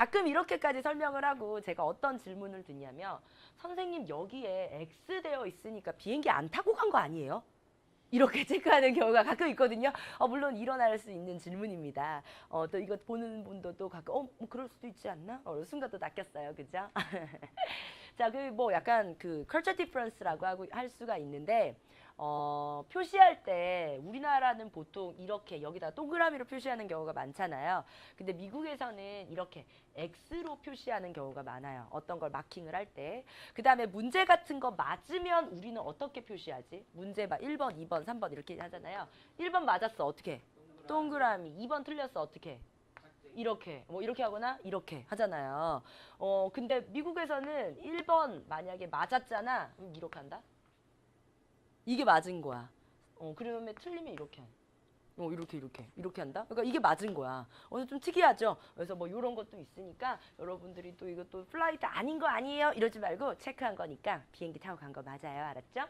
가끔 이렇게까지 설명을 하고 제가 어떤 질문을 드냐면 선생님 여기에 X 되어 있으니까 비행기 안 타고 간 거 아니에요? 이렇게 체크하는 경우가 가끔 있거든요. 어, 물론 일어날 수 있는 질문입니다. 어, 또 이거 보는 분도 또 가끔 어, 뭐 그럴 수도 있지 않나? 어, 순간 또 낚였어요. 그죠? 자, 그 뭐 약간 그 culture difference라고 하고 할 수가 있는데 어, 표시할 때 우리나라는 보통 이렇게 여기다 동그라미로 표시하는 경우가 많잖아요. 근데 미국에서는 이렇게 X로 표시하는 경우가 많아요. 어떤 걸 마킹을 할 때. 그 다음에 문제 같은 거 맞으면 우리는 어떻게 표시하지? 문제 막 1번, 2번, 3번 이렇게 하잖아요. 1번 맞았어. 어떻게? 동그라미. 2번 틀렸어. 어떻게? 이렇게 뭐 이렇게 하거나 이렇게 하잖아요. 어 근데 미국에서는 1번 만약에 맞았잖아. 그럼 이렇게 한다. 이게 맞은 거야. 어 그러면 틀리면 이렇게. 어 이렇게 이렇게 이렇게 한다. 그러니까 이게 맞은 거야. 어좀 특이하죠. 그래서 뭐 이런 것도 있으니까 여러분들이 또 이것도 플라이트 아닌 거 아니에요? 이러지 말고 체크한 거니까 비행기 타고 간 거 맞아요. 알았죠?